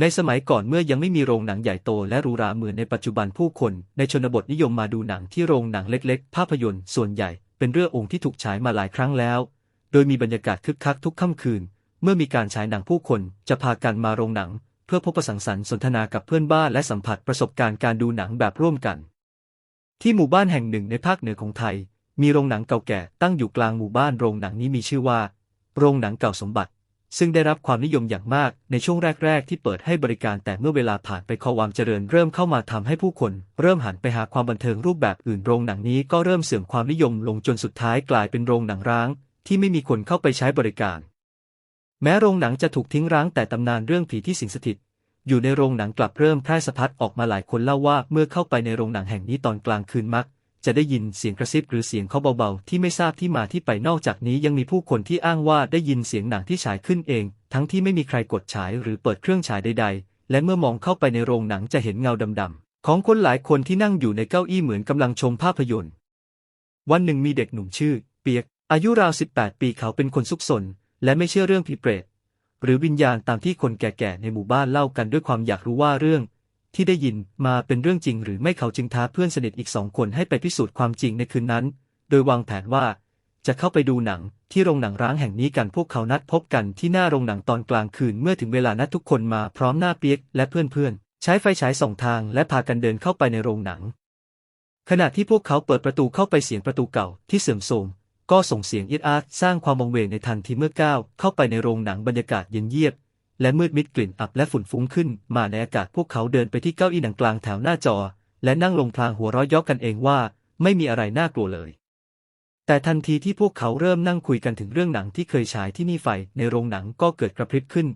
ในสมัยก่อนเมื่อยังไม่มีโรงหนังใหญ่โตและหรูหราเหมือนในปัจจุบันผู้คน ในชนบทนิยมมาดูหนังที่โรงหนังเล็กๆ ภาพยนตร์ส่วนใหญ่เป็นเรื่ององค์ที่ถูกฉายมาหลายครั้งแล้ว โดยมีบรรยากาศคึกคักทุกค่ำคืน เมื่อมีการฉายหนังผู้คนจะพากันมาโรงหนัง เพื่อพบประสังสรรค์สนทนากับเพื่อนบ้านและสัมผัสประสบการณ์การดูหนังแบบร่วมกัน ที่หมู่บ้านแห่งหนึ่งในภาคเหนือของไทย มีโรงหนังเก่าแก่ตั้งอยู่กลางหมู่บ้านโรงหนังนี้มีชื่อว่า โรงหนังเก่าสมบัติ ซึ่งได้รับความนิยมอย่างมากในช่วงแรก ๆ ที่เปิดให้บริการแต่เมื่อเวลาผ่านไปความเจริญเริ่มเข้ามาทำให้ผู้คน เริ่มหันไปหาความบันเทิงรูปแบบอื่นโรงหนังนี้ก็เริ่มเสื่อมความนิยมลงจนสุดท้ายกลายเป็นโรงหนังร้าง ที่ไม่มีคนเข้าไปใช้บริการ แม้โรงหนังจะถูกทิ้งร้างแต่ตำนานเรื่องผีที่สิงสถิตอยู่ในโรงหนังกลับเริ่มแพร่สะพัดออกมาหลายคนเล่าว่าเมื่อเข้าไปในโรงหนังแห่งนี้ตอนกลางคืนมัก จะได้ยินเสียงกระซิบหรือเสียงเคาเบาๆ ที่ไม่ทราบที่มาที่ไปนอกจากนี้ยังมีผู้คนที่อ้างว่าได้ยินเสียงหนังที่ฉายขึ้นเอง ทั้งที่ไม่มีใครกดฉายหรือเปิดเครื่องฉายใดๆ และเมื่อมองเข้าไปในโรงหนังจะเห็นเงาดำๆของคนหลายคนที่นั่งอยู่ในเก้าอี้เหมือนกำลังชมภาพยนตร์ วันหนึ่งมีเด็กหนุ่มชื่อ เปียก อายุราว 18 ปีเขาเป็นคนซุกซนและไม่เชื่อเรื่องผีเปรตหรือวิญญาณตามที่คนแก่ๆในหมู่บ้านเล่ากันด้วยความอยากรู้ว่าเรื่อง ที่ได้ยินมาเป็นเรื่องจริงหรือไม่เขาจึงท้าเพื่อนสนิทอีกสองคนให้ไปพิสูจน์ความจริงในคืนนั้น โดยวางแผนว่า จะเข้าไปดูหนังที่โรงหนังร้างแห่งนี้กันพวกเขานัดพบกันที่หน้าโรงหนังตอนกลางคืนเมื่อถึงเวลานัดทุกคนมาพร้อมหน้าเปียกและเพื่อนๆใช้ไฟฉายส่องทางและพากันเดินเข้าไปในโรงหนัง ขณะที่พวกเขาเปิดประตูเข้าไปเสียงประตูเก่าที่เสื่อมโทรมก็ส่งเสียงอิดอาดสร้างความวังเวงในทันทีเมื่อก้าวเข้าไปในโรงหนังบรรยากาศเย็นเยียบ และมืดมิดกลิ่นอับและฝุ่นฟุ้งขึ้น มาในอากาศพวกเขาเดินไปที่เก้าอี้หนังกลางแถวหน้าจอ และนั่งลงพลางหัวเราะเยาะกันเองว่า ไม่มีอะไรน่ากลัวเลย แต่ทันทีที่พวกเขาเริ่มนั่งคุยกันถึงเรื่องหนังที่เคยฉายที่นี่ไฟในโรงหนังก็เกิดกระพริบขึ้น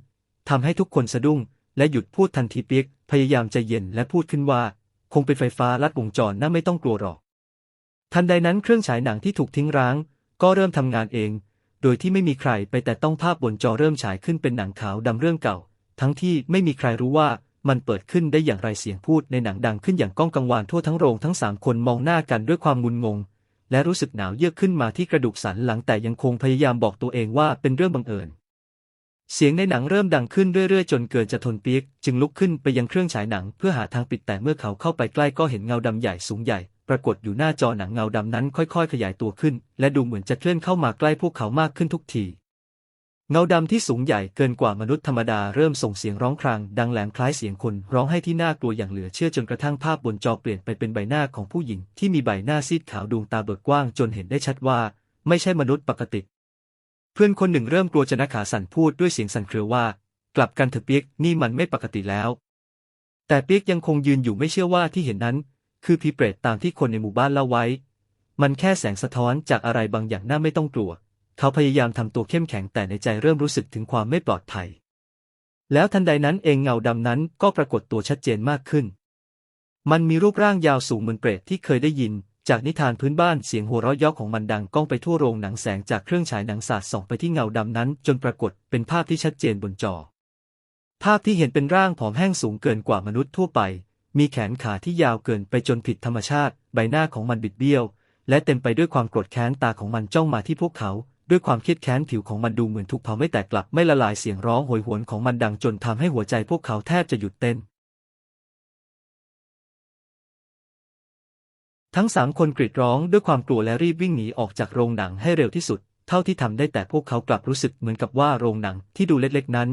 ทำให้ทุกคนสะดุ้ง และหยุดพูดทันทีเปียกพยายามใจเย็นและพูดขึ้นว่า คงเป็นไฟฟ้าลัดวงจรน่าไม่ต้องกลัวหรอก ทันใดนั้นเครื่องฉายหนังที่ถูกทิ้งร้าง ก็เริ่มทำงานเอง ดยที่ไม่มีใครไปแต่ต้องภาพบนจอเริ่มฉายขึ้นเป็นหนังขาวดำเรื่องเก่า ทั้งที่ไม่มีใครรู้ว่ามันเปิดขึ้นได้อย่างไรเสียงพูดในหนังดังขึ้นอย่างก้องกังวานทั่วทั้งโรงทั้งสามคนมองหน้ากันด้วยความงุนงง และรู้สึกหนาวเยือกขึ้นมาที่กระดูกสันหลังแต่ยังคงพยายามบอกตัวเองว่าเป็นเรื่องบังเอิญ เสียงในหนังเริ่มดังขึ้นเรื่อยๆ จนเกินจะทนเปียกจึงลุกขึ้นไปยังเครื่องฉายหนังเพื่อหาทางปิดแต่เมื่อเขาเข้าไปใกล้ก็เห็นเงาดำใหญ่สูงใหญ่ ปรากฏอยู่หน้าจอหนังเงาดำนั้นค่อยๆ ขยายตัวขึ้น และดูเหมือนจะเคลื่อนเข้ามาใกล้พวกเขามากขึ้นทุกที เงาดำที่สูงใหญ่เกินกว่ามนุษย์ธรรมดาเริ่มส่งเสียงร้องครางดังแหลมคล้ายเสียงคนร้องให้ที่น่ากลัวอย่างเหลือเชื่อจนกระทั่งภาพบนจอเปลี่ยนไปเป็นใบหน้าของผู้หญิงที่มีใบหน้าซีดขาวดวงตาเบิกกว้างจนเห็นได้ชัดว่า ไม่ใช่มนุษย์ปกติ เพื่อนคนหนึ่งเริ่มกลัวจนขาสั่นพูดด้วยเสียงสั่นเครือว่า กลับกันเถอะเปียกนี่มันไม่ปกติแล้ว แต่เปียกยังคงยืนอยู่ไม่เชื่อว่าที่เห็นนั้น คือผีเปรตตามที่คนในหมู่บ้านเล่าไว้ มันแค่แสงสะท้อนจากอะไรบางอย่างน่าไม่ต้องกลัว เขาพยายามทำตัวเข้มแข็งแต่ในใจเริ่มรู้สึกถึงความไม่ปลอดภัย แล้วทันใดนั้นเองเงาดำนั้นก็ปรากฏตัวชัดเจนมากขึ้น มันมีรูปร่างยาวสูงเหมือนเปรตที่เคยได้ยิน จากนิทานพื้นบ้านเสียงหัวเราะยาะของมันดังก้องไปทั่วโรงหนังแสงจากเครื่องฉายหนังสาดส่องไปที่เงาดำนั้น จนปรากฏเป็นภาพที่ชัดเจนบนจอภาพที่เห็นเป็นร่างผอมแห้งสูงเกินกว่ามนุษย์ทั่วไป มีแขนขาที่ยาวเกินไปจนผิดธรรมชาติ ใบหน้าของมันบิดเบี้ยว และเต็มไปด้วยความโกรธแค้นตาของมันจ้องมาที่พวกเขา ด้วยความเครียดแค้นผิวของมันดูเหมือนถูกเผาไม่แตกกลับไม่ละลายเสียงร้องโหยหวนของมันดังจนทำให้หัวใจพวกเขาแทบจะหยุดเต้น ทั้งสามคนกรีดร้องด้วยความกลัวและรีบวิ่งหนีออกจากโรงหนังให้เร็วที่สุด เท่าที่ทำได้แต่พวกเขากลับรู้สึกเหมือนกับว่าโรงหนังที่ดูเล็กๆนั้น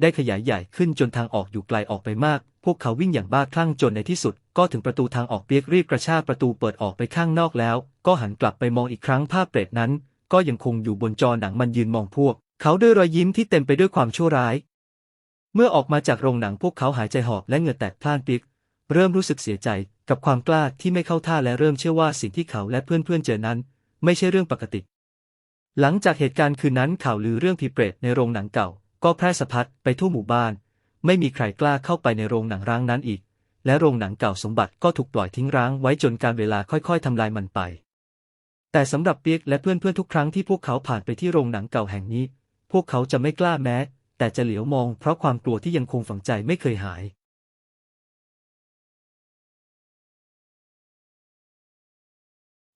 ได้ขยายใหญ่ขึ้นจนทางออกอยู่ไกลออกไปมาก พวกเขาวิ่งอย่างบ้าคลั่งจนในที่สุด ก็ถึงประตูทางออกเปียกรีบกระชากประตูเปิดออกไปข้างนอกแล้ว ก็หันกลับไปมองอีกครั้งภาพเปรตนั้น ก็ยังคงอยู่บนจอหนังมันยืนมองพวก เขาด้วยรอยยิ้มที่เต็มไปด้วยความชั่วร้าย เมื่อออกมาจากโรงหนังพวกเขาหายใจหอบและเหงื่อแตกพล่านปีกเริ่มรู้สึกเสียใจกับความกล้าที่ไม่เข้าท่าและเริ่มเชื่อว่าสิ่งที่เขาและเพื่อนๆเจอนั้น ไม่ใช่เรื่องปกติ หลังจากเหตุการณ์คืนนั้นข่าวลือเรื่องผีเปรตในโรงหนังเก่า ก็แพร่สะพัดไปทั่วหมู่บ้าน ไม่มีใครกล้าเข้าไปในโรงหนังร้างนั้นอีก และโรงหนังเก่าสมบัติก็ถูกปล่อยทิ้งร้างไว้จนการเวลาค่อยๆทำลายมันไป แต่สำหรับเปียกและเพื่อนๆทุกครั้งที่พวกเขาผ่านไปที่โรงหนังเก่าแห่งนี้ พวกเขาจะไม่กล้าแม้ แต่จะเหลียวมองเพราะความกลัวที่ยังคงฝังใจไม่เคยหาย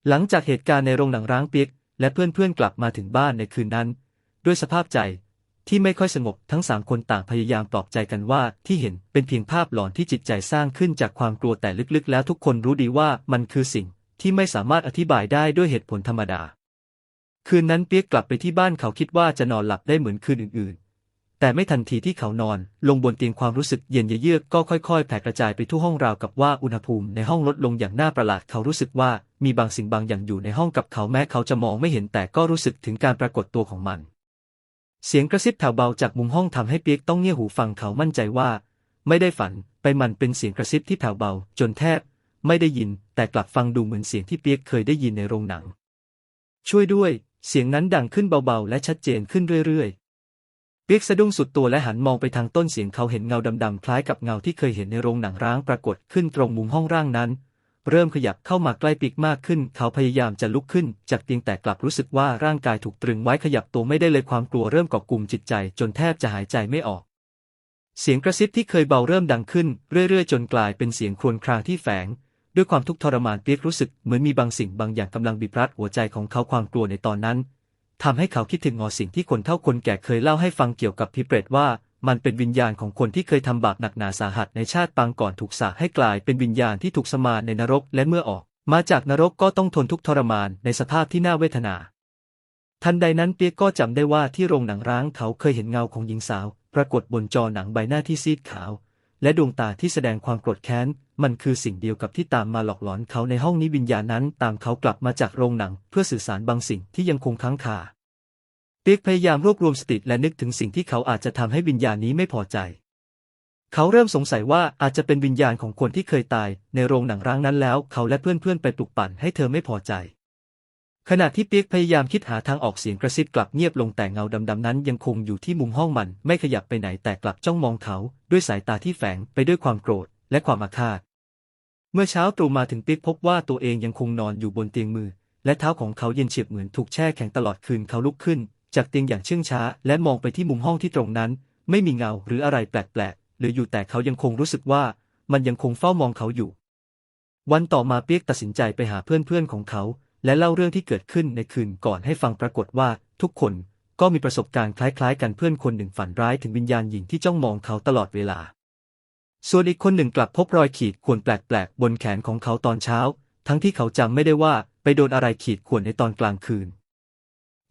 หลังจากเหตุการณ์ในโรงหนังร้างเปียกและเพื่อนๆกลับมาถึงบ้านในคืนนั้น ด้วยสภาพใจ ที่ไม่ค่อยสงบทั้งสามคนต่างพยายามปลอบใจกันว่าที่เห็นเป็นเพียงภาพหลอนที่จิตใจสร้างขึ้นจากความกลัวแต่ลึกๆ แล้วทุกคนรู้ดีว่ามันคือสิ่งที่ไม่สามารถอธิบายได้ด้วยเหตุผลธรรมดา คืนนั้นเปียกกลับไปที่บ้านเขาคิดว่าจะนอนหลับได้เหมือนคืนอื่นๆ แต่ไม่ทันทีที่เขานอน ลงบนเตียงความรู้สึกเย็นเยือกก็ค่อยๆ แผ่กระจายไปทั่วห้องราวกับว่าอุณหภูมิในห้องลดลงอย่างน่าประหลาดเขารู้สึกว่ามีบางสิ่งบางอย่างอยู่ในห้องกับเขาแม้เขาจะมองไม่เห็นแต่ก็รู้สึกถึงการปรากฏตัวของมัน เสียงกระซิบแผ่วเบาจากมุมห้องทำให้เปียกต้องเงี่ยหูฟังเขามั่นใจว่า ไม่ได้ฝันไปมันเป็นเสียงกระซิบที่แผ่วเบา จนแทบ ไม่ได้ยิน แต่กลับฟังดูเหมือนเสียงที่เปียกเคยได้ยินในโรงหนัง ช่วยด้วย เสียงนั้นดังขึ้นเบาๆ และชัดเจนขึ้นเรื่อยๆ เปียกสะดุ้งสุดตัวและหันมองไปทางต้นเสียงเขาเห็นเงาดำๆคล้ายกับเงาที่เคยเห็นในโรงหนังร้างปรากฏขึ้นตรงมุมห้องร่างนั้น เริ่มขยับเข้ามาใกล้ปีกมากขึ้น เขาพยายามจะลุกขึ้น จากเตียงแต่กลับรู้สึกว่าร่างกายถูกตรึงไว้ขยับตัวไม่ได้เลยความกลัวเริ่มเกาะกลุ่มจิตใจ จนแทบจะหายใจไม่ออก เสียงกระซิบที่เคยเบาเริ่มดังขึ้น เรื่อยๆ จนกลายเป็นเสียงครวญครางที่แฝง ด้วยความทุกข์ทรมานเปียกรู้สึกเหมือนมีบางสิ่งบางอย่างกำลังบีบรัดหัวใจของเขาความกลัวในตอนนั้นทำให้เขาคิดถึงงอสิ่งที่คนเฒ่าคนแก่เคยเล่าให้ฟังเกี่ยวกับพิเปรตว่า มันเป็นวิญญาณของคนที่เคยทำบาปหนักหนาสาหัสในชาติปางก่อนถูกสาให้กลายเป็นวิญญาณที่ถูกสมานในนรกและเมื่อออก มาจากนรกก็ต้องทนทุกข์ทรมานในสภาพที่น่าเวทนา ทันใดนั้นเปียกก็จำได้ว่าที่โรงหนังร้างเขาเคยเห็นเงาของหญิงสาว ปรากฏบนจอหนังใบหน้าที่ซีดขาว และดวงตาที่แสดงความโกรธแค้น มันคือสิ่งเดียวกับที่ตามมาหลอกหลอนเขาในห้องนี้วิญญาณนั้นตามเขากลับมาจากโรงหนัง เพื่อสื่อสารบางสิ่งที่ยังคงค้างคา เปียกพยายามรวบรวมสติและนึกถึงสิ่งที่เขาอาจจะทำให้วิญญาณนี้ไม่พอใจ เขาเริ่มสงสัยว่าอาจจะเป็นวิญญาณของคนที่เคยตายในโรงหนังร้างนั้นแล้ว เขาและเพื่อนๆไปปลุกปั่นให้เธอไม่พอใจ ขณะที่เปียกพยายามคิดหาทางออกเสียงกระซิบกลับเงียบลงแต่เงาดำๆนั้นยังคงอยู่ที่มุมห้องมันไม่ขยับไปไหนแต่กลับจ้องมองเขาด้วยสายตาที่แฝงไปด้วยความโกรธและความอาฆาต เมื่อเช้าตรู่มาถึงเปียกพบว่าตัวเองยังคงนอนอยู่บนเตียงมือและเท้าของเขาเย็นเฉียบเหมือนถูกแช่แข็งตลอดคืนเขาลุกขึ้น จากเตียงอย่างเชื่องช้า และมองไปที่มุมห้องที่ตรงนั้น ไม่มีเงาหรืออะไรแปลกๆหรืออยู่แต่เขายังคงรู้สึกว่า มันยังคงเฝ้ามองเขาอยู่ วันต่อมาเปียกตัดสินใจไปหาเพื่อนๆของเขา และเล่าเรื่องที่เกิดขึ้นในคืนก่อนให้ฟังปรากฏว่า ทุกคนก็มีประสบการณ์คล้ายๆ กันเพื่อนคนหนึ่งฝันร้ายถึงวิญญาณหญิงที่จ้องมองเขาตลอดเวลา ส่วนอีกคนหนึ่งกลับพบรอยขีดข่วนแปลกๆ บนแขนของเขาตอนเช้า ทั้งที่เขาจำไม่ได้ว่าไปโดนอะไรขีดข่วนในตอนกลางคืน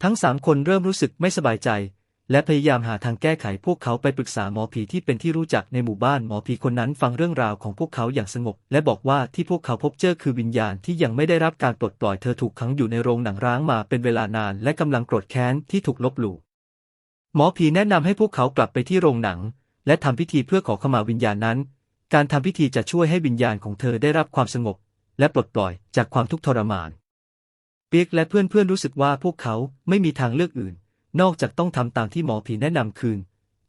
ทั้งสามคนเริ่มรู้สึกไม่สบายใจ และพยายามหาทางแก้ไขพวกเขาไปปรึกษาหมอผีที่เป็นที่รู้จักในหมู่บ้านหมอผีคนนั้นฟังเรื่องราวของพวกเขาอย่างสงบ และบอกว่าที่พวกเขาพบเจอคือวิญญาณที่ยังไม่ได้รับการปลดปล่อยเธอถูกขังอยู่ในโรงหนังร้างมาเป็นเวลานาน และกำลังโกรธแค้นที่ถูกลบหลู่หมอผีแนะนำให้พวกเขากลับไปที่โรงหนัง และทำพิธีเพื่อขอขมาวิญญาณนั้น การทำพิธีจะช่วยให้วิญญาณของเธอได้รับความสงบ และปลดปล่อยจากความทุกข์ทรมาน เปียกและเพื่อนๆรู้สึกว่าพวกเขาไม่มีทางเลือกอื่น นอกจากต้องทำตามที่หมอผีแนะนำคืน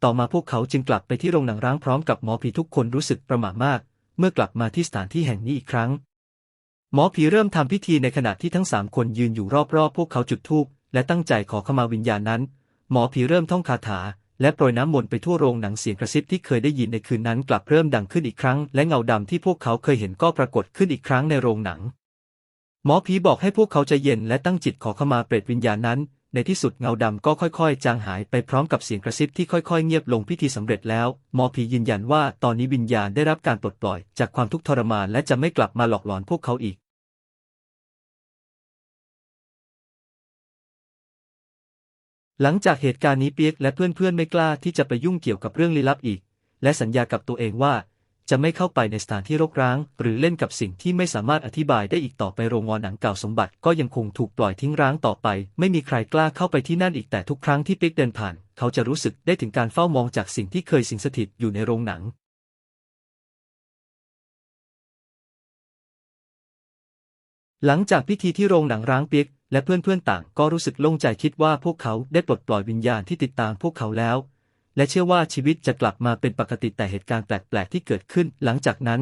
ต่อมาพวกเขาจึงกลับไปที่โรงหนังร้างพร้อมกับหมอผีทุกคนรู้สึกประหม่ามาก เมื่อกลับมาที่สถานที่แห่งนี้อีกครั้ง หมอผีเริ่มทำพิธีในขณะที่ทั้งสามคนยืนอยู่รอบๆ พวกเขาจุดธูปและตั้งใจขอขมาวิญญาณนั้น หมอผีเริ่มท่องคาถา และโปรยน้ำมนต์ไปทั่วโรงหนังเสียงกระซิบที่เคยได้ยินในคืนนั้นกลับเริ่มดังขึ้นอีกครั้ง และเงาดำที่พวกเขาเคยเห็นก็ปรากฏขึ้นอีกครั้งในโรงหนัง หมอผีบอกให้พวกเขาใจเย็นและตั้งจิตขอขมาเปรตวิญญาณนั้น ในที่สุดเงาดำก็ค่อยๆ จางหายไปพร้อมกับเสียงกระซิบที่ค่อยๆ เงียบลงพิธีสำเร็จแล้ว หมอผียืนยันว่าตอนนี้วิญญาณได้รับการปลดปล่อย จากความทุกข์ทรมานและจะไม่กลับมาหลอกหลอนพวกเขาอีกหลังจากเหตุการณ์นี้เปียกและเพื่อนๆไม่กล้าที่จะไปยุ่งเกี่ยวกับเรื่องลี้ลับอีก และสัญญากับตัวเองว่า จะไม่เข้าไปในสถานที่รกร้าง หรือเล่นกับสิ่งที่ไม่สามารถอธิบายได้อีกต่อไปโรงงอนหนังเก่าสมบัติก็ยังคงถูกปล่อยทิ้งร้างต่อไป ไม่มีใครกล้าเข้าไปที่นั่นอีกแต่ทุกครั้งที่เปียกเดินผ่าน เขาจะรู้สึกได้ถึงการเฝ้ามองจากสิ่งที่เคยสิงสถิตอยู่ในโรงหนังหลังจากพิธีที่โรงหนังร้างเปียกและเพื่อนๆต่างก็รู้สึกโล่งใจคิดว่าพวกเขาได้ปลดปล่อยวิญญาณที่ติดตามพวกเขาแล้ว และเชื่อว่าชีวิตจะกลับมาเป็นปกติแต่เหตุการณ์แปลกๆที่เกิดขึ้น หลังจากนั้น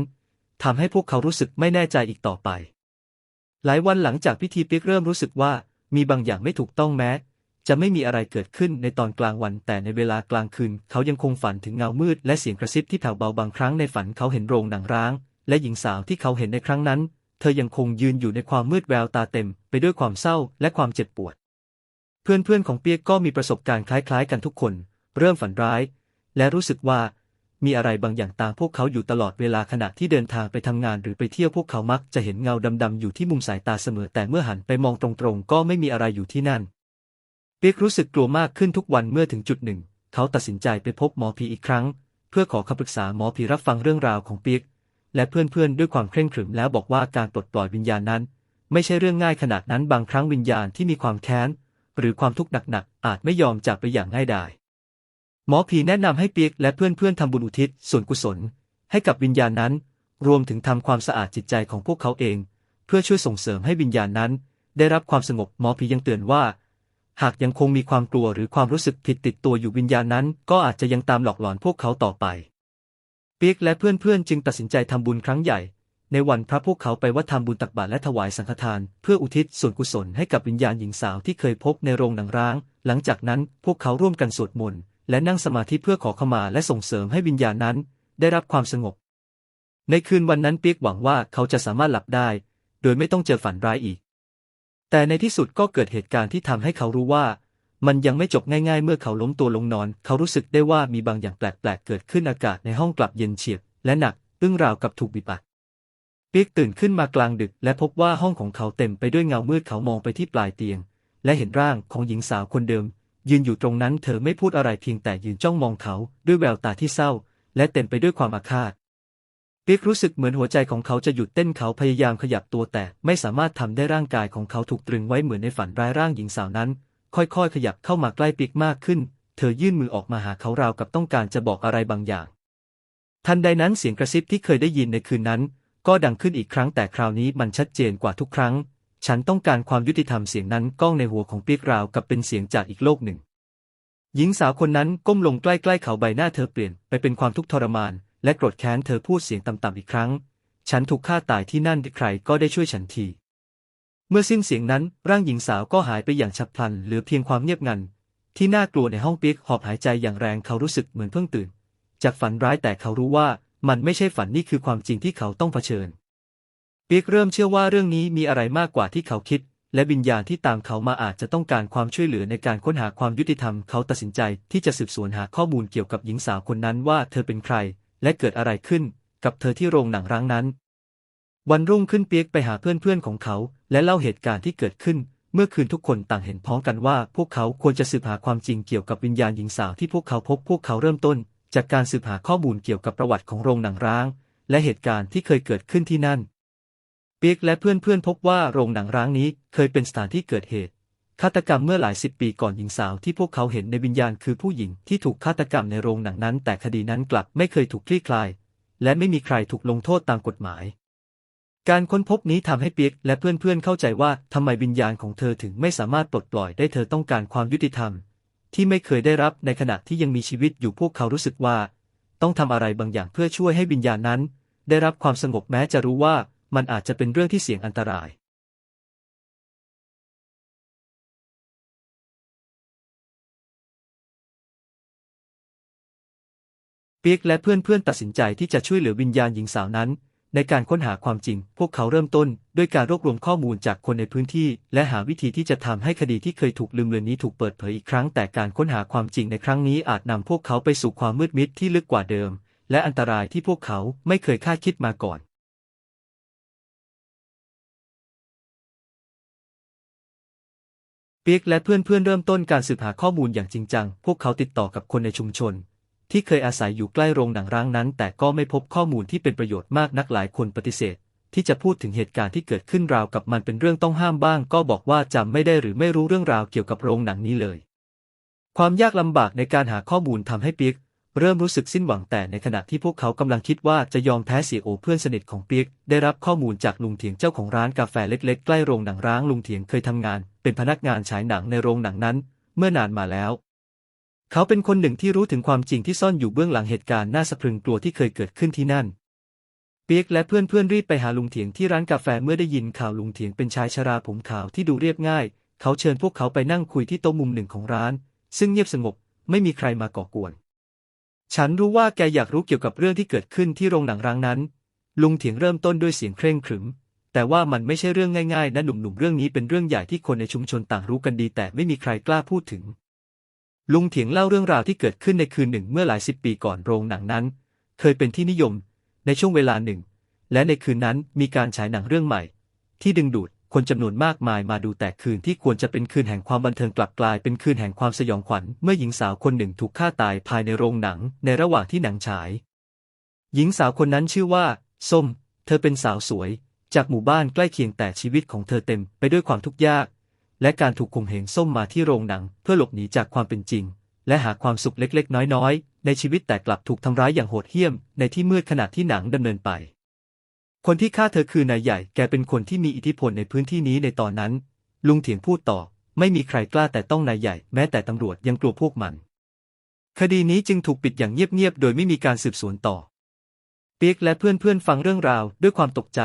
ทำให้พวกเขารู้สึกไม่แน่ใจอีกต่อไป หลายวันหลังจากพิธีเปียกเริ่มรู้สึกว่ามีบางอย่างไม่ถูกต้องแม้ จะไม่มีอะไรเกิดขึ้นในตอนกลางวัน แต่ในเวลากลางคืน เขายังคงฝันถึงเงามืด และเสียงกระซิบที่แผ่วเบาบางครั้งในฝันเขาเห็นโรงหนังร้าง และหญิงสาวที่เขาเห็นในครั้งนั้น เธอยังคงยืนอยู่ในความมืดแววตาเต็ม ไปด้วยความเศร้าและความเจ็บปวด เพื่อนๆของเปียกก็มีประสบการณ์คล้ายๆ กันทุกคน เริ่มฝันร้าย และรู้สึกว่า มีอะไรบางอย่างตามพวกเขาอยู่ตลอดเวลาขณะที่เดินทางไปทำงานหรือไปเที่ยวพวกเขามักจะเห็นเงาดำๆอยู่ที่มุมสายตาเสมอแต่เมื่อหันไปมองตรงๆ ก็ไม่มีอะไรอยู่ที่นั่นเปียกรู้สึกกลัวมากขึ้นทุกวันเมื่อถึงจุดหนึ่ง เขาตัดสินใจไปพบหมอผีอีกครั้ง เพื่อขอคำปรึกษาหมอผีรับฟังเรื่องราวของเปียกและเพื่อนๆ ด้วยความเคร่งขรึมแล้วบอกว่าการปลดปล่อยวิญญาณนั้น ไม่ใช่เรื่องง่ายขนาดนั้นบางครั้งวิญญาณที่มีความแค้น หรือความทุกข์หนักๆอาจไม่ยอมจากไปอย่างง่ายดาย หมอผีแนะนำให้เปียกและเพื่อนๆทำบุญอุทิศส่วนกุศล ให้กับวิญญาณนั้น รวมถึงทำความสะอาดจิตใจของพวกเขาเอง เพื่อช่วยส่งเสริมให้วิญญาณนั้น ได้รับความสงบหมอผียังเตือนว่า หากยังคงมีความกลัวหรือความรู้สึกผิดติดตัวอยู่วิญญาณนั้น ก็อาจจะยังตามหลอกหลอนพวกเขาต่อไป เปียกและเพื่อนๆจึงตัดสินใจทำบุญครั้งใหญ่ ในวันพระพวกเขาไปวัดทำบุญตักบาตรและถวายสังฆทาน เพื่ออุทิศส่วนกุศลให้กับวิญญาณหญิงสาวที่เคยพบในโรงหนังร้าง หลังจากนั้นพวกเขาร่วมกันสวดมนต์ และนั่งสมาธิเพื่อขอขมาและส่งเสริมให้วิญญาณนั้น ได้รับความสงบ ในคืนวันนั้นเปียกหวังว่าเขาจะสามารถหลับได้ โดยไม่ต้องเจอฝันร้ายอีก แต่ในที่สุดก็เกิดเหตุการณ์ที่ทำให้เขารู้ว่า มันยังไม่จบง่ายๆ เมื่อเขาล้มตัวลงนอน เขารู้สึกได้ว่ามีบางอย่างแปลกๆ เกิดขึ้นอากาศในห้องกลับเย็นเฉียบและหนักอึ้งราวกับถูกบีบอัดเปียกตื่นขึ้นมากลางดึก และพบว่าห้องของเขาเต็มไปด้วยเงามืดเขามองไปที่ปลายเตียง และเห็นร่างของหญิงสาวคนเดิม ยืนอยู่ตรงนั้นเธอไม่พูดอะไรเพียงแต่ยืนจ้องมองเขาด้วยแววตาที่เศร้า และเต็มไปด้วยความอาฆาตเปียกรู้สึกเหมือนหัวใจของเขาจะหยุดเต้นเขาพยายามขยับตัวแต่ไม่สามารถทำได้ร่างกายของเขาถูกตรึงไว้เหมือนในฝันร้ายร่างหญิงสาวนั้น ค่อยๆ ขยับเข้ามาใกล้เปียกมากขึ้น เธอยื่นมือออกมาหาเขาราวกับต้องการจะบอกอะไรบางอย่าง ทันใดนั้นเสียงกระซิบที่เคยได้ยินในคืนนั้น ก็ดังขึ้นอีกครั้งแต่คราวนี้มันชัดเจนกว่าทุกครั้ง ฉันต้องการความยุติธรรมเสียงนั้นก้องในหัวของเปียกราวกับเป็นเสียงจากอีกโลกหนึ่ง หญิงสาวคนนั้นก้มลงใกล้ๆเขาใบหน้าเธอเปลี่ยนไปเป็นความทุกข์ทรมาน และโกรธแค้นเธอพูดเสียงต่ำๆอีกครั้ง ฉันถูกฆ่าตายที่นั่นใครก็ได้ช่วยฉันที เมื่อสิ้นเสียงนั้น ร่างหญิงสาวก็หายไปอย่างฉับพลันเหลือเพียงความเงียบงัน ที่น่ากลัวในห้องเปียกหอบหายใจอย่างแรงเขารู้สึกเหมือนเพิ่งตื่น จากฝันร้ายแต่เขารู้ว่ามันไม่ใช่ฝันนี่คือความจริงที่เขาต้องเผชิญ ปีกเริ่มเชื่อว่าเรื่องนี้มีอะไรมากกว่าที่เขาคิด และวิญญาณที่ตามเขามาอาจจะต้องการความช่วยเหลือในการค้นหาความยุติธรรม เขาตัดสินใจที่จะสืบสวนหาข้อมูลเกี่ยวกับหญิงสาวคนนั้นว่าเธอเป็นใคร และเกิดอะไรขึ้น กับเธอที่โรงหนังร้างนั้น วันรุ่งขึ้นเปียกไปหาเพื่อนๆของเขา และเล่าเหตุการณ์ที่เกิดขึ้น เมื่อคืนทุกคนต่างเห็นพ้องกันว่า พวกเขาควรจะสืบหาความจริงเกี่ยวกับวิญญาณหญิงสาวที่พวกเขาพบพวกเขาเริ่มต้น จากการสืบหาข้อมูลเกี่ยวกับประวัติของโรงหนังร้าง และเหตุการณ์ที่เคยเกิดขึ้นที่นั่น เปียกและเพื่อนๆพบว่าโรงหนังร้างนี้เคยเป็นสถานที่เกิดเหตุฆาตกรรมเมื่อหลายสิบปีก่อนหญิงสาวที่พวกเขาเห็นในวิญญาณคือผู้หญิงที่ถูกฆาตกรรมในโรงหนังนั้น แต่คดีนั้นกลับไม่เคยถูกคลี่คลาย และไม่มีใครถูกลงโทษตามกฎหมาย การค้นพบนี้ทำให้เปียกและเพื่อนๆเข้าใจว่าทำไมวิญญาณของเธอถึงไม่สามารถปลดปล่อยได้เธอต้องการความยุติธรรม ที่ไม่เคยได้รับในขณะที่ยังมีชีวิตอยู่พวกเขารู้สึกว่า ต้องทำอะไรบางอย่างเพื่อช่วยให้วิญญาณนั้น ได้รับความสงบแม้จะรู้ว่า มันอาจจะเป็นเรื่องที่เสี่ยงอันตรายเปียกและเพื่อนๆตัดสินใจที่จะช่วยเหลือวิญญาณหญิงสาวนั้น ในการค้นหาความจริง พวกเขาเริ่มต้นด้วยการรวบรวมข้อมูลจากคนในพื้นที่ และหาวิธีที่จะทำให้คดีที่เคยถูกลืมเลือนนี้ถูกเปิดเผยอีกครั้ง แต่การค้นหาความจริงในครั้งนี้อาจนำพวกเขาไปสู่ความมืดมิดที่ลึกกว่าเดิม และอันตรายที่พวกเขาไม่เคยคาดคิดมาก่อน เปียกและเพื่อนๆเริ่มต้นการสืบหาข้อมูลอย่างจริงจัง พวกเขาติดต่อกับคนในชุมชน ที่เคยอาศัยอยู่ใกล้โรงหนังร้างนั้น แต่ก็ไม่พบข้อมูลที่เป็นประโยชน์มากนักหลายคนปฏิเสธ ที่จะพูดถึงเหตุการณ์ที่เกิดขึ้นราวกับมันเป็นเรื่องต้องห้ามบ้าง ก็บอกว่าจำไม่ได้หรือไม่รู้เรื่องราวเกี่ยวกับโรงหนังนี้เลย ความยากลำบากในการหาข้อมูลทำให้เปียก เริ่มรู้สึกสิ้นหวังแต่ในขณะที่พวกเขากำลังคิดว่าจะยอมแพ้เสียโอเพื่อนสนิทของเปียก ได้รับข้อมูลจากลุงเถียงเจ้าของร้านกาแฟเล็กๆ ใกล้โรงหนังร้างลุงเถียงเคยทำงาน เป็นพนักงานฉายหนังในโรงหนังนั้น เมื่อนานมาแล้ว เขาเป็นคนหนึ่งที่รู้ถึงความจริงที่ซ่อนอยู่เบื้องหลังเหตุการณ์น่าสะพรึงกลัวที่เคยเกิดขึ้นที่นั่น เปียกและเพื่อนๆรีบไปหาลุงเถียงที่ร้านกาแฟเมื่อได้ยินข่าวลุงเถียงเป็นชายชราผมขาวที่ดูเรียบง่าย เขาเชิญพวกเขาไปนั่งคุยที่โต๊ะมุมหนึ่งของร้าน ซึ่งเงียบสงบไม่มีใครมาก่อกวน ฉันรู้ว่าแกอยากรู้เกี่ยวกับเรื่องที่เกิดขึ้นที่โรงหนังร้างนั้น ลุงเถียงเริ่มต้นด้วยเสียงเคร่งขรึม แต่ว่ามันไม่ใช่เรื่องง่ายๆนะหนุ่มๆเรื่องนี้เป็นเรื่องใหญ่ที่คนในชุมชนต่างรู้กันดี แต่ไม่มีใครกล้าพูดถึง ลุงเถียงเล่าเรื่องราวที่เกิดขึ้นในคืนหนึ่งเมื่อหลายสิบปีก่อนโรงหนังนั้น เคยเป็นที่นิยม ในช่วงเวลาหนึ่ง และในคืนนั้นมีการฉายหนังเรื่องใหม่ ที่ดึงดูด คนจำนวนมากมายมาดูแต่คืนที่ควรจะเป็นคืนแห่งความบันเทิงกลับกลายเป็นคืนแห่งความสยองขวัญ เมื่อหญิงสาวคนหนึ่งถูกฆ่าตายภายในโรงหนัง ในระหว่างที่หนังฉาย หญิงสาวคนนั้นชื่อว่า ส้ม เธอเป็นสาวสวย จากหมู่บ้านใกล้เคียงแต่ชีวิตของเธอเต็มไปด้วยความทุกข์ยาก และการถูกข่มเหงส้มมาที่โรงหนัง เพื่อหลบหนีจากความเป็นจริง และหาความสุขเล็กๆ น้อยๆ ในชีวิตแต่กลับถูกทำร้ายอย่างโหดเหี้ยม ในที่มืดขณะที่หนังดำเนินไป คนที่ฆ่าเธอคือนายใหญ่ แกเป็นคนที่มีอิทธิพลในพื้นที่นี้ในตอนนั้น ลุงเถียงพูดต่อ ไม่มีใครกล้าแต่ต้องนายใหญ่ แม้แต่ตำรวจยังกลัวพวกมัน คดีนี้จึงถูกปิดอย่างเงียบๆ โดยไม่มีการสืบสวนต่อ เปียกและเพื่อนๆ ฟังเรื่องราวด้วยความตกใจ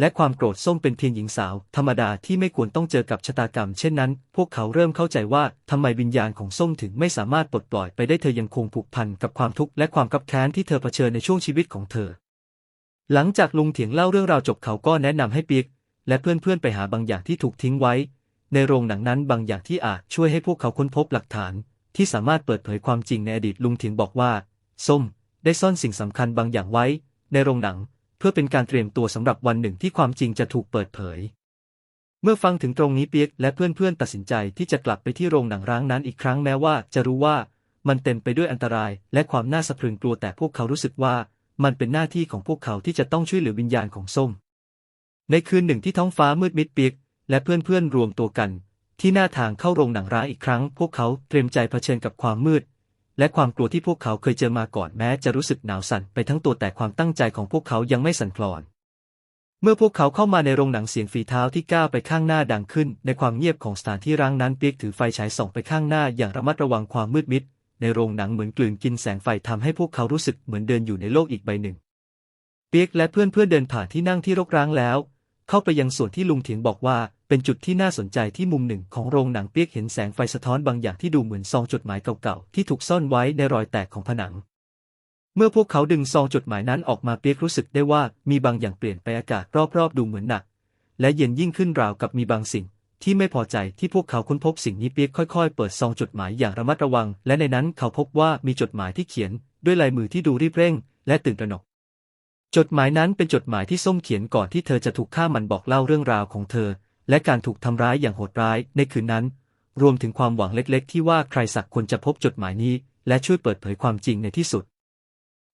และความโกรธส้มเป็นเพียงหญิงสาว ธรรมดาที่ไม่ควรต้องเจอกับชะตากรรม เช่นนั้น พวกเขาเริ่มเข้าใจว่าทำไมวิญญาณของส้มถึงไม่สามารถปลดปล่อยไปได้เธอยังคงผูกพันกับความทุกข์และความกับแค้นที่เธอเผชิญในช่วงชีวิตของเธอ หลังจากลุงเถียงเล่าเรื่องราวจบเขาก็แนะนำให้เปียกและเพื่อนๆไปหาบางอย่างที่ถูกทิ้งไว้ ในโรงหนังนั้นบางอย่างที่อาจช่วยให้พวกเขาค้นพบหลักฐาน ที่สามารถเปิดเผยความจริงในอดีตลุงเถียงบอกว่า ส้ม ได้ซ่อนสิ่งสำคัญบางอย่างไว้ ในโรงหนัง เพื่อเป็นการเตรียมตัวสำหรับวันหนึ่งที่ความจริงจะถูกเปิดเผย เมื่อฟังถึงตรงนี้เปียกและเพื่อนๆตัดสินใจที่จะกลับไปที่โรงหนังร้างนั้นอีกครั้งแม้ว่าจะรู้ว่ามันเต็มไปด้วยอันตรายและความน่าสะพรึงกลัวแต่พวกเขารู้สึกว่า มันเป็นหน้าที่ของพวกเขาที่จะต้องช่วยเหลือวิญญาณของส้ม ในคืนหนึ่งที่ท้องฟ้ามืดมิดเปียกและเพื่อนๆรวมตัวกัน ที่หน้าทางเข้าโรงหนังร้างอีกครั้ง พวกเขาเตรียมใจเผชิญกับความมืด และความกลัวที่พวกเขาเคยเจอมาก่อนแม้จะรู้สึกหนาวสั่นไปทั้งตัวแต่ความตั้งใจของพวกเขายังไม่สั่นคลอนเมื่อพวกเขาเข้ามาในโรงหนังเสียงฝีเท้าที่ก้าวไปข้างหน้าดังขึ้น ในความเงียบของสถานที่ร้างนั้นเปียกถือไฟฉายส่องไปข้างหน้าอย่างระมัดระวังความมืดมิด ในโรงหนังเหมือนกลืนกินแสงไฟทำให้พวกเขารู้สึกเหมือนเดินอยู่ในโลกอีกใบหนึ่ง เปียกและเพื่อนเพื่อเดินผ่านที่นั่งที่รกร้างแล้ว เข้าไปยังส่วนที่ลุงเถียงบอกว่าเป็นจุดที่น่าสนใจที่มุมหนึ่งของโรงหนังเปียกเห็นแสงไฟสะท้อนบางอย่างที่ดูเหมือนซองจดหมายเก่าๆที่ถูกซ่อนไว้ในรอยแตกของผนัง เมื่อพวกเขาดึงซองจดหมายนั้นออกมาเปียกรู้สึกได้ว่ามีบางอย่างเปลี่ยนไปอากาศรอบๆดูเหมือนหนัก และเย็นยิ่งขึ้นราวกับมีบางสิ่ง ที่ไม่พอใจที่พวกเขาค้นพบสิ่งนี้เปียกค่อยๆ เปิดซองจดหมายอย่างระมัดระวัง และในนั้นเขาพบว่ามีจดหมายที่เขียน ด้วยลายมือที่ดูรีบเร่ง และตื่นตระหนก จดหมายนั้นเป็นจดหมายที่ส้มเขียนก่อนที่เธอจะถูกฆ่ามันบอกเล่าเรื่องราวของเธอ และการถูกทำร้ายอย่างโหดร้ายในคืนนั้น รวมถึงความหวังเล็กๆ ที่ว่าใครสักคนจะพบจดหมายนี้ และช่วยเปิดเผยความจริงในที่สุด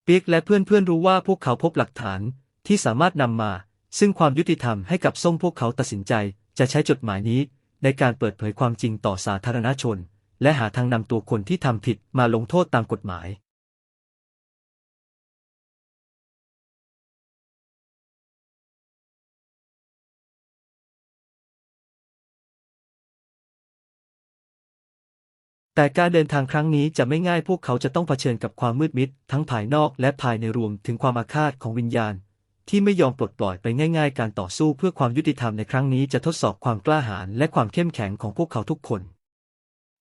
เปียกและเพื่อนๆรู้ว่าพวกเขาพบหลักฐานที่สามารถนำมา ซึ่งความยุติธรรมให้กับส้มพวกเขาตัดสินใจ จะใช้จดหมายนี้ในการเปิดเผยความจริงต่อสาธารณชน และหาทางนำตัวคนที่ทำผิดมาลงโทษตามกฎหมายแต่การเดินทางครั้งนี้จะไม่ง่ายพวกเขาจะต้องเผชิญกับความมืดมิดทั้งภายนอกและภายในรวมถึงความอาฆาตของวิญญาณ ที่ไม่ยอมปลดปล่อยไปง่าย ๆ การต่อสู้เพื่อความยุติธรรมในครั้งนี้จะทดสอบความกล้าหาญและความเข้มแข็งของพวกเขาทุกคน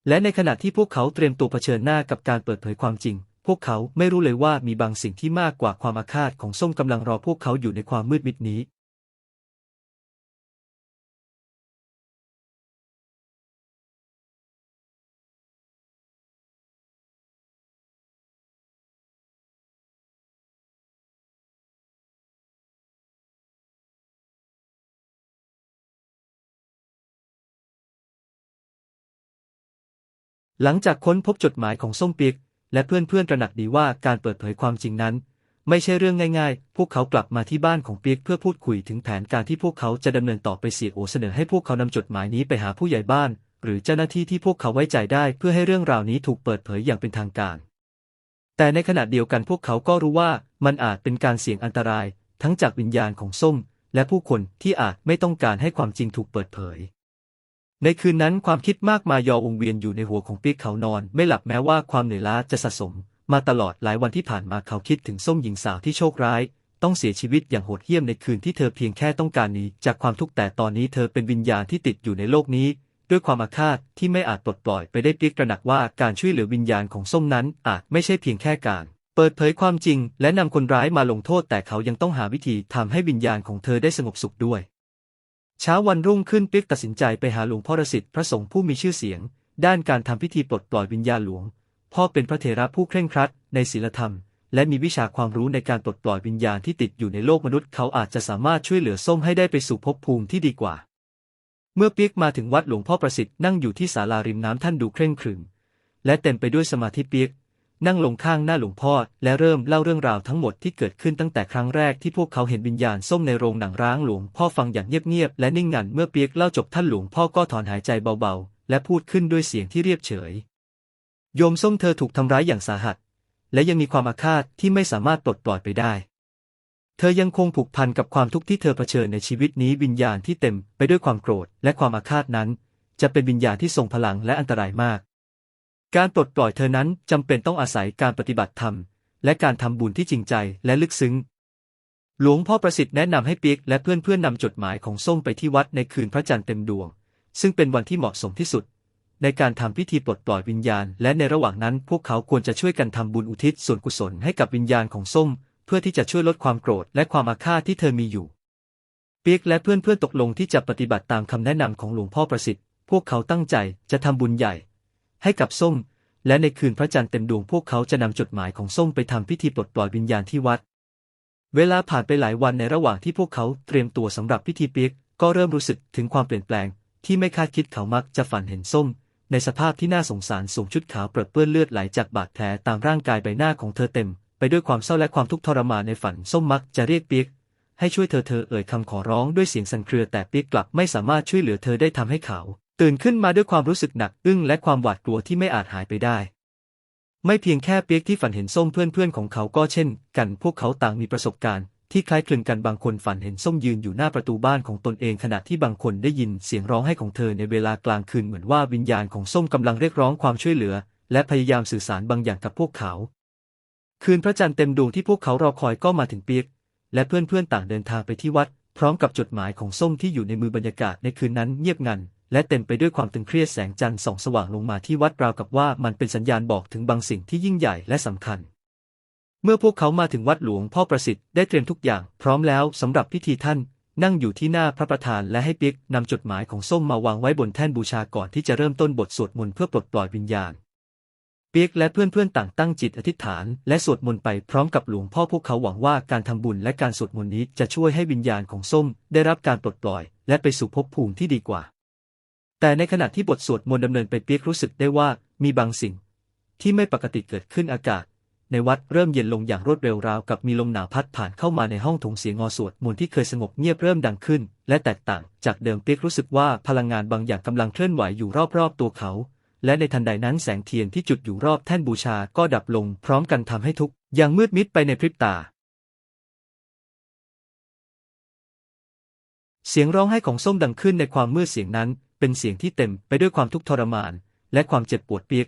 และในขณะที่พวกเขาเตรียมตัวเผชิญหน้ากับการเปิดเผยความจริง พวกเขาไม่รู้เลยว่ามีบางสิ่งที่มากกว่าความอาฆาตของส้มกำลังรอพวกเขาอยู่ในความมืดมิดนี้ หลังจากค้นพบจดหมายของส้มเปียก และเพื่อนๆตระหนักดีว่าการเปิดเผยความจริงนั้น ไม่ใช่เรื่องง่ายๆ พวกเขากลับมาที่บ้านของเปียกเพื่อพูดคุยถึงแผนการที่พวกเขาจะดำเนินต่อไปเสียโอเสนอให้พวกเขานำจดหมายนี้ไปหาผู้ใหญ่บ้าน หรือเจ้าหน้าที่ที่พวกเขาไว้ใจได้เพื่อให้เรื่องราวนี้ถูกเปิดเผยอย่างเป็นทางการ แต่ในขณะเดียวกันพวกเขาก็รู้ว่ามันอาจเป็นการเสี่ยงอันตราย ทั้งจากวิญญาณของส้ม และผู้คนที่อาจไม่ต้องการให้ความจริงถูกเปิดเผย ในคืนนั้นความคิดมากมายยอวงเวียนอยู่ในหัวของเปียกเขานอน ไม่หลับแม้ว่าความเหนื่อยล้าจะสะสม มาตลอดหลายวันที่ผ่านมาเขาคิดถึงส้มหญิงสาวที่โชคร้าย ต้องเสียชีวิตอย่างโหดเหี้ยมในคืนที่เธอเพียงแค่ต้องการหนีจากความทุกข์แต่ตอนนี้เธอเป็นวิญญาณที่ติดอยู่ในโลกนี้ ด้วยความอาฆาตที่ไม่อาจปลดปล่อยไปได้เปียกตระหนักว่าการช่วยเหลือวิญญาณของส้มนั้นอาจไม่ใช่เพียงแค่การเปิดเผยความจริงและนำคนร้ายมาลงโทษแต่เขายังต้องหาวิธีทำให้วิญญาณของเธอได้สงบสุขด้วย เช้าวันรุ่งขึ้นเปียกตัดสินใจไปหาหลวงพ่อรสิทธิ์พระสงฆ์ผู้มีชื่อเสียง ด้านการทำพิธีปลดปล่อยวิญญาณหลวง พ่อเป็นพระเถระผู้เคร่งครัดในศีลธรรม และมีวิชาความรู้ในการปลดปล่อยวิญญาณที่ติดอยู่ในโลกมนุษย์เขาอาจจะสามารถช่วยเหลือส้มให้ได้ไปสู่ภพภูมิที่ดีกว่า เมื่อเปียกมาถึงวัดหลวงพ่อประสิทธิ์นั่งอยู่ที่ศาลาริมน้ำท่านดูเคร่งขรึมและเต็มไปด้วยสมาธิเปียก นั่งลงข้างหน้าหลวงพ่อ และเริ่มเล่าเรื่องราวทั้งหมดที่เกิดขึ้นตั้งแต่ครั้งแรกที่พวกเขาเห็นวิญญาณส้มในโรงหนังร้างหลวงพ่อฟังอย่างเงียบๆและนิ่งงันเมื่อเปียกเล่าจบท่านหลวงพ่อก็ถอนหายใจเบาๆ และพูดขึ้นด้วยเสียงที่เรียบเฉย โยมส้มเธอถูกทำร้ายอย่างสาหัส และยังมีความอาฆาตที่ไม่สามารถปลดปล่อยไปได้ เธอยังคงผูกพันกับความทุกข์ที่เธอเผชิญในชีวิตนี้วิญญาณที่เต็มไปด้วยความโกรธและความอาฆาตนั้น จะเป็นวิญญาณที่ทรงพลังและอันตรายมาก การปลดปล่อยเธอนั้นจำเป็นต้องอาศัยการปฏิบัติธรรม และการทำบุญที่จริงใจและลึกซึ้ง หลวงพ่อประสิทธิ์แนะนำให้เปียกและเพื่อนๆนำจดหมายของส้มไปที่วัดในคืนพระจันทร์เต็มดวง ซึ่งเป็นวันที่เหมาะสมที่สุด ในการทำพิธีปลดปล่อยวิญญาณ และในระหว่างนั้นพวกเขาควรจะช่วยกันทำบุญอุทิศส่วนกุศลให้กับวิญญาณของส้ม เพื่อที่จะช่วยลดความโกรธและความอาฆาตที่เธอมีอยู่ เปียกและเพื่อนๆตกลงที่จะปฏิบัติตามคำแนะนำของหลวงพ่อประสิทธิ์ พวกเขาตั้งใจจะทำบุญใหญ่ ให้กับส้ม และในคืนพระจันทร์เต็มดวงพวกเขาจะนำจดหมายของส้มไปทำพิธีปลดปล่อยวิญญาณที่วัด เวลาผ่านไปหลายวันในระหว่างที่พวกเขาเตรียมตัวสำหรับพิธีเปียกก็เริ่มรู้สึกถึงความเปลี่ยนแปลง ที่ไม่คาดคิดเขามักจะฝันเห็นส้ม ในสภาพที่น่าสงสารสวมชุดขาวเปรอะเปื้อนเลือดไหลจากบาดแผลตามร่างกายใบหน้าของเธอเต็ม ไปด้วยความเศร้าและความทุกข์ทรมานในฝันส้มมักจะเรียกเปียกให้ช่วยเธอเธอเอ่ยคำขอร้องด้วยเสียงสั่นเครือแต่เปียกกลับไม่สามารถช่วยเหลือเธอได้ทำให้เขา ตื่นขึ้นมาด้วยความรู้สึกหนักอึ้งและความหวาดกลัวที่ไม่อาจหายไปได้ ไม่เพียงแค่เปียกที่ฝันเห็นส้มเพื่อนๆของเขาก็เช่น กันพวกเขาต่างมีประสบการณ์ที่คล้ายคลึงกันบางคนฝันเห็นส้มยืนอยู่หน้าประตูบ้านของตนเองขณะที่บางคนได้ยินเสียงร้องไห้ของเธอในเวลากลางคืนเหมือนว่าวิญญาณของส้มกำลังเรียกร้องความช่วยเหลือ และพยายามสื่อสารบางอย่างกับพวกเขา คืนพระจันทร์เต็มดวงที่พวกเขารอคอยก็มาถึงเปียก และเพื่อนๆต่างเดินทางไปที่วัด พร้อมกับจดหมายของส้มที่อยู่ในมือบรรยากาศในคืนนั้นเงียบงัน และเต็มไปด้วยความตึงเครียดแสงจันทร์ส่องสว่างลงมาที่วัดราวกับว่ามันเป็นสัญญาณบอกถึงบางสิ่งที่ยิ่งใหญ่และสำคัญ เมื่อพวกเขามาถึงวัดหลวงพ่อประสิทธิ์ได้เตรียมทุกอย่าง พร้อมแล้วสำหรับพิธีท่าน นั่งอยู่ที่หน้าพระประธานและให้เปียกนำจดหมายของส้มมาวางไว้บนแท่นบูชาก่อนที่จะเริ่มต้นบทสวดมนต์เพื่อปลดปล่อยวิญญาณเปียกและเพื่อนๆต่างตั้งจิตอธิษฐานและสวดมนต์ไปพร้อมกับหลวงพ่อพวกเขาหวังว่าการทำบุญและการสวดมนต์นี้จะช่วยให้วิญญาณของส้มได้รับการปลดปล่อย และไปสู่ภพภูมิที่ดีกว่า แต่ในขณะที่บทสวดมนต์ดำเนินไปเปียกรู้สึกได้ว่ามีบางสิ่ง ที่ไม่ปกติเกิดขึ้นอากาศ ในวัดเริ่มเย็นลงอย่างรวดเร็วราวกับมีลมหนาวพัดผ่านเข้ามาในห้องถงเสียงงอสวดมนต์ที่เคยสงบเงียบเริ่มดังขึ้น และแตกต่างจากเดิมเปียกรู้สึกว่าพลังงานบางอย่างกำลังเคลื่อนไหวอยู่รอบๆตัวเขา และในทันใดนั้นแสงเทียนที่จุดอยู่รอบแท่นบูชาก็ดับลง พร้อมกันทำให้ทุกอย่างมืดมิดไปในพริบตาเสียงร้องไห้ของส้มดังขึ้นในความมืดเสียงนั้น เป็นเสียงที่เต็มไปด้วยความทุกข์ทรมาน และความเจ็บปวดเปียก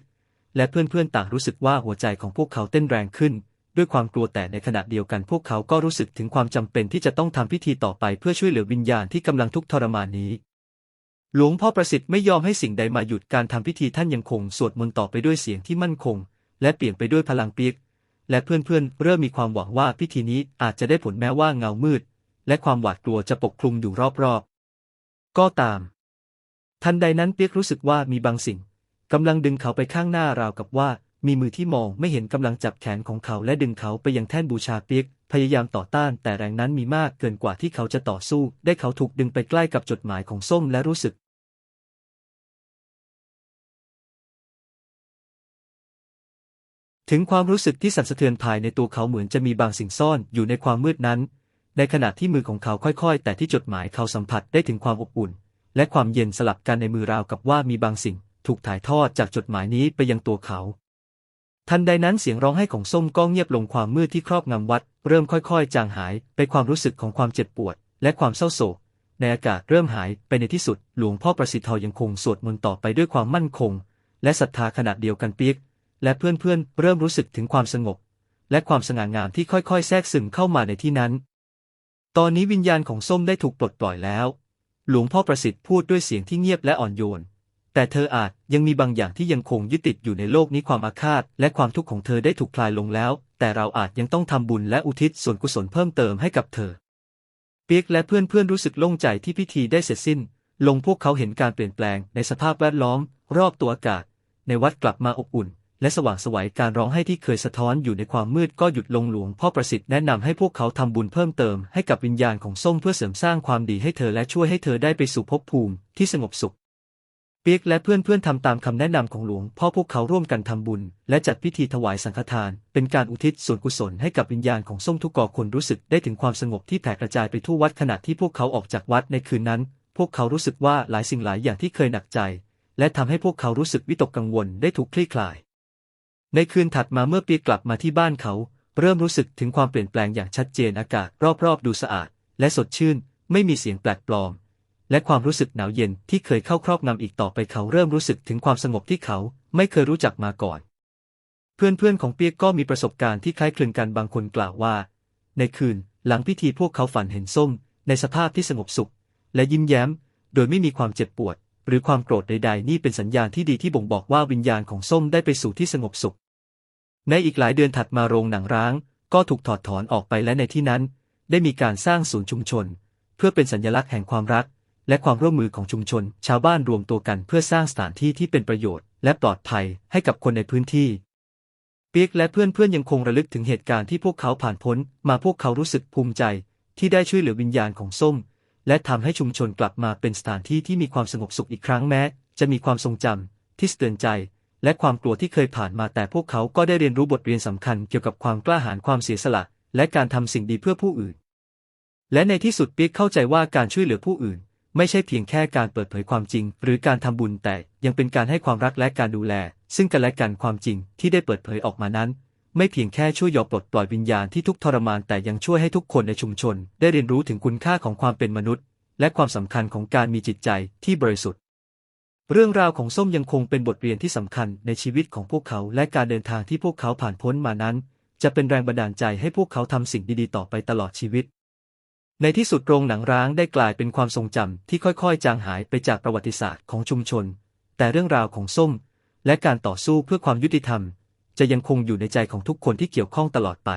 และเพื่อนๆต่างรู้สึกว่าหัวใจของพวกเขาเต้นแรงขึ้น ด้วยความกลัวแต่ในขณะเดียวกันพวกเขาก็รู้สึกถึงความจำเป็นที่จะต้องทำพิธีต่อไปเพื่อช่วยเหลือวิญญาณที่กำลังทุกข์ทรมานนี้ หลวงพ่อประสิทธิ์ไม่ยอมให้สิ่งใดมาหยุดการทำพิธีท่านยังคงสวดมนต์ต่อไปด้วยเสียงที่มั่นคง และเปลี่ยนไปด้วยพลังเปียกและเพื่อนๆ เริ่มมีความหวังว่าพิธีนี้อาจจะได้ผลแม้ว่าเงามืด และความหวาดกลัวจะปกคลุมอยู่รอบๆ ก็ตาม ทันใดนั้นเปียกรู้สึกว่ามีบางสิ่งกำลังดึงเขาไปข้างหน้าราวกับว่า มีมือที่มองไม่เห็นกำลังจับแขนของเขาและดึงเขาไปยังแท่นบูชาเปียกพยายามต่อต้าน แต่แรงนั้นมีมากเกินกว่าที่เขาจะต่อสู้ ได้เขาถูกดึงไปใกล้กับจดหมายของส้มและรู้สึก ถึงความรู้สึกที่สั่นสะเทือนภายในตัวเขาเหมือนจะมีบางสิ่งซ่อนอยู่ในความมืดนั้น ในขณะที่มือของเขาค่อยๆ แต่ที่จดหมายเขาสัมผัสได้ถึงความอบอุ่น และความเย็นสลับกันในมือราวกับว่ามีบางสิ่ง ถูกถ่ายทอดจากจดหมายนี้ไปยังตัวเขา ทันใดนั้นเสียงร้องไห้ของส้มก็เงียบลงความมืดที่ครอบงำวัด เริ่มค่อยๆ จางหายไปความรู้สึกของความเจ็บปวด และความเศร้าโศก ในอากาศเริ่มหายไปในที่สุด หลวงพ่อประสิทธิ์ทอยังคงสวดมนต์ต่อไปด้วยความมั่นคง และศรัทธาขณะเดียวกันเปียกและเพื่อนๆเริ่มรู้สึกถึงความสงบ และความสง่างามที่ค่อยๆ แทรกซึมเข้ามาในที่นั้น ตอนนี้วิญญาณของส้มได้ถูกปลดปล่อยแล้ว หลวงพ่อประสิทธิ์พูดด้วยเสียงที่เงียบและอ่อนโยน แต่เธออาจยังมีบางอย่างที่ยังคงยึดติดอยู่ในโลกนี้ความอาฆาตและความทุกข์ของเธอได้ถูกคลายลงแล้ว แต่เราอาจยังต้องทำบุญและอุทิศส่วนกุศลเพิ่มเติมให้กับเธอ เปียกและเพื่อนๆรู้สึกโล่งใจที่พิธีได้เสร็จสิ้น ลงพวกเขาเห็นการเปลี่ยนแปลงในสภาพแวดล้อม รอบตัวอากาศ ในวัดกลับมาอบอุ่น และสว่างสวัยการร้องไห้ที่เคยสะท้อนอยู่ในความมืดก็หยุดลงหลวงพ่อประสิทธิ์แนะนำให้พวกเขาทำบุญเพิ่มเติมให้กับวิญญาณของส้มเพื่อเสริมสร้างความดีให้เธอและช่วยให้เธอได้ไปสู่ภพภูมิที่สงบสุข เปียกและเพื่อนๆทำตามคำแนะนำของหลวงพ่อพวกเขาร่วมกันทำบุญ และจัดพิธีถวายสังฆทาน เป็นการอุทิศส่วนกุศลให้กับวิญญาณของส้มทุกกอคนรู้สึกได้ถึงความสงบที่แผ่กระจายไปทั่ววัดขณะที่พวกเขาออกจากวัดในคืนนั้น พวกเขารู้สึกว่าหลายสิ่งหลายอย่างที่เคยหนักใจ และทำให้พวกเขารู้สึกวิตกกังวลได้ถูกคลี่คลาย ในคืนถัดมาเมื่อเปียกกลับมาที่บ้านเขา เริ่มรู้สึกถึงความเปลี่ยนแปลงอย่างชัดเจนอากาศรอบๆ ดูสะอาด และสดชื่น ไม่มีเสียงแปลกปลอม และความรู้สึกหนาวเย็นที่เคยเข้าครอบงำอีกต่อไปเขาเริ่มรู้สึกถึงความสงบที่เขาไม่เคยรู้จักมาก่อน เพื่อนๆของเปียกก็มีประสบการณ์ที่คล้ายคลึงกันบางคนกล่าวว่า ในคืนหลังพิธีพวกเขาฝันเห็นส้ม ในสภาพที่สงบสุข และยิ้มแย้ม โดยไม่มีความเจ็บปวด หรือความโกรธใดๆ นี่เป็นสัญญาณที่ดีที่บ่งบอกว่าวิญญาณของส้มได้ไปสู่ที่สงบสุข ในอีกหลายเดือนถัดมาโรงหนังร้าง ก็ถูกถอดถอนออกไปและในที่นั้น ได้มีการสร้างศูนย์ชุมชน เพื่อเป็นสัญลักษณ์แห่งความรัก และความร่วมมือของชุมชน ชาวบ้านรวมตัวกันเพื่อสร้างสถานที่ที่เป็นประโยชน์ และปลอดภัยให้กับคนในพื้นที่เปียกและเพื่อนๆยังคงระลึกถึงเหตุการณ์ที่พวกเขาผ่านพ้น มาพวกเขารู้สึกภูมิใจ ที่ได้ช่วยเหลือวิญญาณของส้ม และทำให้ชุมชนกลับมาเป็นสถานที่ที่มีความสงบสุขอีกครั้งแม้ จะมีความทรงจำที่สะเตือนใจ และความกลัวที่เคยผ่านมาแต่พวกเขาก็ได้เรียนรู้บทเรียนสำคัญเกี่ยวกับความกล้าหาญความเสียสละ และการทำสิ่งดีเพื่อผู้อื่น และในที่สุดเปียกเข้าใจว่าการช่วยเหลือผู้อื่น ไม่ใช่เพียงแค่การเปิดเผยความจริง หรือการทำบุญแต่ยังเป็นการให้ความรักและการดูแล ซึ่งกันและกันความจริงที่ได้เปิดเผยออกมานั้น ไม่เพียงแค่ช่วยยอปลดปล่อยวิญญาณที่ทุกทรมานแต่ยังช่วยให้ทุกคนในชุมชน ได้เรียนรู้ถึงคุณค่าของความเป็นมนุษย์ และความสำคัญของการมีจิตใจที่บริสุทธิ์ เรื่องราวของส้มยังคงเป็นบทเรียนที่สำคัญในชีวิตของพวกเขาและการเดินทางที่พวกเขาผ่านพ้นมานั้น จะเป็นแรงบันดาลใจให้พวกเขาทำสิ่งดีๆต่อไปตลอดชีวิต ในที่สุดโรงหนังร้างได้กลายเป็นความทรงจำที่ค่อยๆ จางหายไปจากประวัติศาสตร์ของชุมชน แต่เรื่องราวของส้ม และการต่อสู้เพื่อความยุติธรรม จะยังคงอยู่ในใจของทุกคนที่เกี่ยวข้องตลอดไป